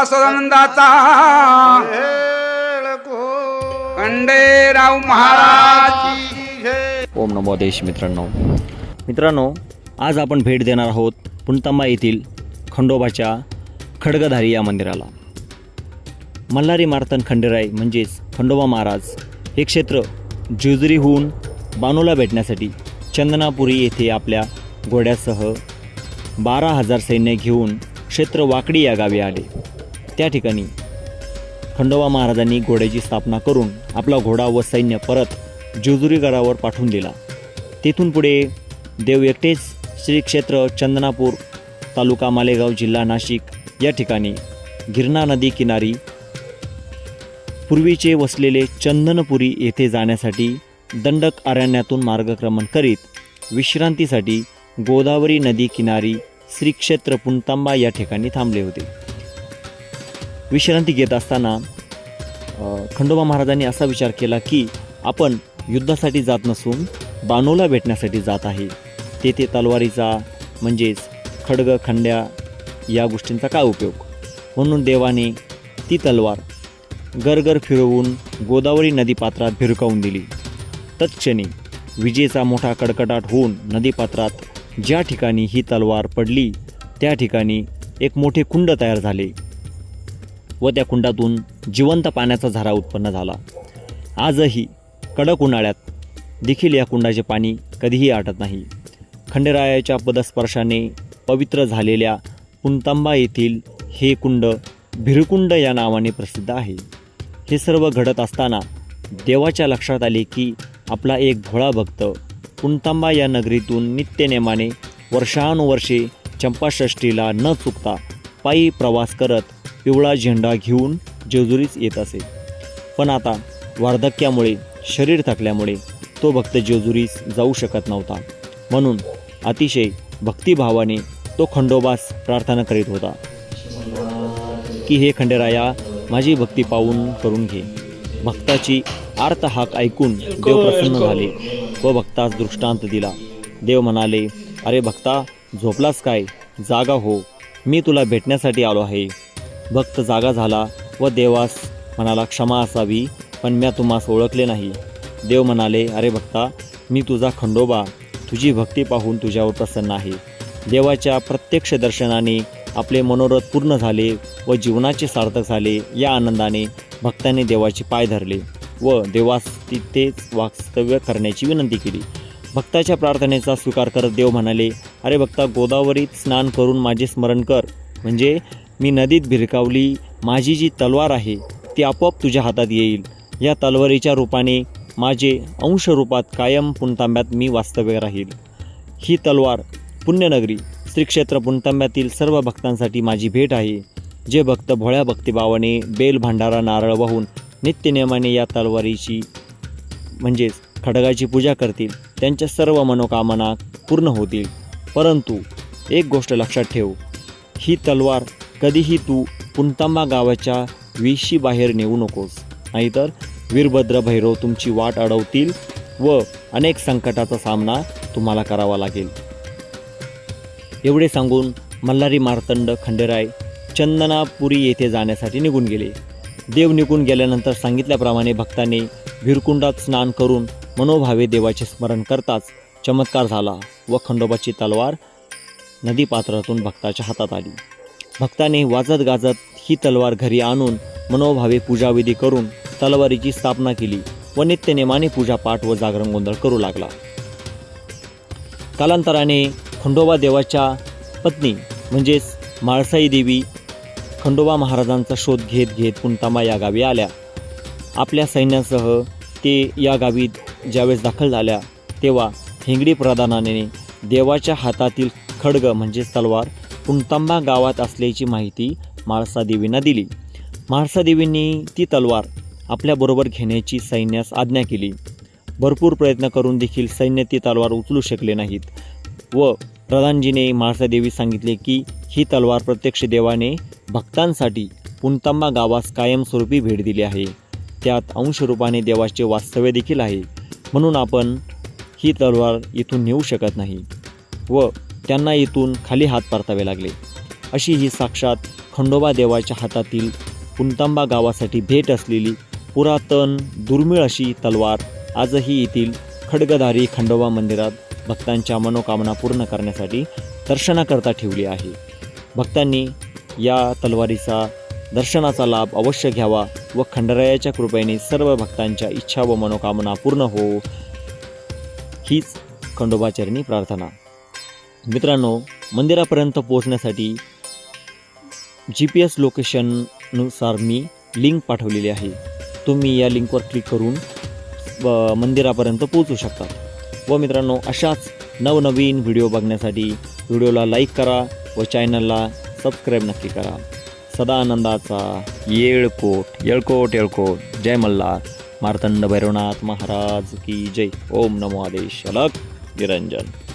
बोला सदानंदाचा खंडेराव महाराज ओम नमो देश मित्रांनो. मित्रांनो आज आपण भेट देणार आहोत पुणतंबा येथील खंडोबाच्या खडगधारी या मंदिराला. मल्हारी मार्तन खंडेराय म्हणजेच खंडोबा महाराज हे क्षेत्र जेजुरीहून बानूला भेटण्यासाठी चंदनापुरी येथे आपल्या घोड्यासह बारा हजार सैन्य घेऊन क्षेत्र वाकडी या गावी आले. त्या ठिकाणी खंडोबा महाराजांनी घोड्याची स्थापना करून आपला घोडा व सैन्य परत जेजुरी गडावर पाठवून दिला. तेथून पुढे देव एकटेच श्री क्षेत्र चंदनापूर तालुका मालेगाव जिल्हा नाशिक या ठिकाणी गिरणा नदी किनारी पूर्वीचे वसलेले चंदनपुरी येथे जाण्यासाठी दंडक अरण्यातून मार्गक्रमण करीत विश्रांतीसाठी गोदावरी नदी किनारी श्री क्षेत्र पुणतांबा या ठिकाणी थांबले होते. विश्रांती घेत असताना खंडोबा महाराजांनी असा विचार केला की आपण युद्धासाठी जात नसून बानोला भेटण्यासाठी जात आहे. तेथे तलवारीचा म्हणजेच खडग खंड्या या गोष्टींचा काय उपयोग? म्हणून देवाने ती तलवार गरगर फिरवून गोदावरी नदीपात्रात भिरकावून दिली. तत्क्षणी विजेचा मोठा कडकडाट होऊन नदीपात्रात ज्या ठिकाणी ही तलवार पडली त्या ठिकाणी एक मोठे कुंड तयार झाले. व त्या कुंडातून जिवंत पाण्याचा झरा उत्पन्न झाला. आजही कडक उन्हाळ्यात देखील या कुंडाचे पाणी कधीही आटत नाही. खंडेरायाच्या पदस्पर्शाने पवित्र झालेल्या पुंतांबा येथील हे कुंड भिरकुंड या नावाने प्रसिद्ध आहे. हे सर्व घडत असताना देवाच्या लक्षात आले की आपला एक भोळा भक्त पुंतांबा या नगरीतून नित्यनेमाने वर्षानुवर्षे चंपाषष्ठीला न चुकता पायी प्रवास करत पिवळा झेंडा घेऊन जेजुरीस येत असे. पण आता वार्धक्यामुळे शरीर थकल्यामुळे तो भक्त जेजुरीस जाऊ शकत नव्हता. म्हणून अतिशय भक्तिभावाने तो खंडोबास प्रार्थना करीत होता. की हे खंडेराया माझी भक्ती पाहून करून घे. भक्ताची आर्त हाक ऐकून देव प्रसन्न झाले व भक्तास दृष्टांत दिला. देव म्हणाले अरे भक्ता झोपलास काय? जागा हो. मी तुला भेटण्यासाठी आलो आहे. भक्त जागा झाला व देवास म्हणाला क्षमा असावी पण म्या तुम्हास ओळखले नाही. देव म्हणाले अरे भक्ता मी तुझा खंडोबा तुझी भक्ती पाहून तुझ्यावर प्रसन्न आहे. देवाच्या प्रत्यक्ष दर्शनाने आपले मनोरथ पूर्ण झाले व जीवनाचे सार्थक झाले या आनंदाने भक्ताने देवाचे पाय धरले व देवास तिथेच वास्तव्य करण्याची विनंती केली. भक्ताच्या प्रार्थनेचा स्वीकार करत देव म्हणाले अरे भक्ता गोदावरीत स्नान करून माझे स्मरण कर. म्हणजे मी नदीत भिरकावली माझी जी तलवार आहे ती आपोआप तुझ्या हातात येईल. या तलवारीच्या रूपाने माझे अंशरूपात कायम पुणतांब्यात मी वास्तव्य राहील. ही तलवार पुण्यनगरी श्रीक्षेत्र पुणतांब्यातील सर्व भक्तांसाठी माझी भेट आहे जे भक्त भोळ्या भक्तिभावाने बेल भांडारा नारळ वाहून नित्यनियमाने या तलवारीची म्हणजेच खडगाची पूजा करतील त्यांच्या सर्व मनोकामना पूर्ण होतील. परंतु एक गोष्ट लक्षात ठेव ही तलवार कधीही तू पुंतांबा गावाच्या विशी बाहेर नेऊ नकोस. नाहीतर वीरभद्र भैरव तुमची वाट अडवतील व अनेक संकटाचा सामना तुम्हाला करावा लागेल. एवढे सांगून मल्हारी मार्तंड खंडेराय चंदनापुरी येथे जाण्यासाठी निघून गेले. देव निघून गेल्यानंतर सांगितल्याप्रमाणे भक्ताने भिरकुंडात स्नान करून मनोभावे देवाचे स्मरण करताच चमत्कार झाला व खंडोबाची तलवार नदीपात्रातून भक्ताच्या हातात आली. भक्ताने वाजत गाजत ही तलवार घरी आणून मनोभावे पूजाविधी करून तलवारीची स्थापना केली व नित्यनेमाने पूजापाठ व जागरण गोंधळ करू लागला. कालांतराने खंडोबा देवाच्या पत्नी म्हणजेच माळसाई देवी खंडोबा महाराजांचा शोध घेत घेत पुंतांबा या गावी आल्या. आपल्या सैन्यासह ते या गावी ज्यावेळेस दाखल झाल्या तेव्हा हिंगडी प्रधानाने देवाच्या हातातील खडग म्हणजेच तलवार पुंगतांबा गावात असल्याची माहिती म्हाळसादेवींना दिली. म्हाळसादेवींनी ती तलवार आपल्याबरोबर घेण्याची सैन्यास आज्ञा केली. भरपूर प्रयत्न करून देखील सैन्य ती तलवार उचलू शकले नाहीत व प्रधानजीने म्हाळसादेवी सांगितले की ही तलवार प्रत्यक्ष देवाने भक्तांसाठी पुंतांबा गावास कायमस्वरूपी भेट दिली आहे. त्यात अंशरूपाने देवाचे वास्तव्य देखील आहे. म्हणून आपण ही तलवार इथून नेऊ शकत नाही व त्यांना इथून खाली हात परतावे लागले. अशी ही साक्षात खंडोबा देवाच्या हातातील पुंतांबा गावासाठी भेट असलेली पुरातन दुर्मिळ अशी तलवार आजही येथील खडगधारी खंडोबा मंदिरात भक्तांच्या मनोकामना पूर्ण करण्यासाठी दर्शनाकरता ठेवली आहे. भक्तांनी या तलवारीचा दर्शनाचा लाभ अवश्य घ्यावा व खंडरायाच्या कृपेने सर्व भक्तांच्या इच्छा व मनोकामना पूर्ण हो हीच खंडोबाचरणी प्रार्थना. मित्रांनो मंदिरापर्यंत पोहोचण्यासाठी जी पी एस लोकेशननुसार मी लिंक पाठवलेली आहे. तुम्ही या लिंकवर क्लिक करून व मंदिरापर्यंत पोहोचू शकता. व मित्रांनो अशाच नवनवीन व्हिडिओ बघण्यासाठी व्हिडिओला लाईक करा व चॅनलला सबस्क्राईब नक्की करा. सदा आनंदाचा येळकोट येळकोट येळकोट. जय मल्हार. मार्तंड भैरवनाथ महाराज की जय. ओम नमो आदेश अलक निरंजन.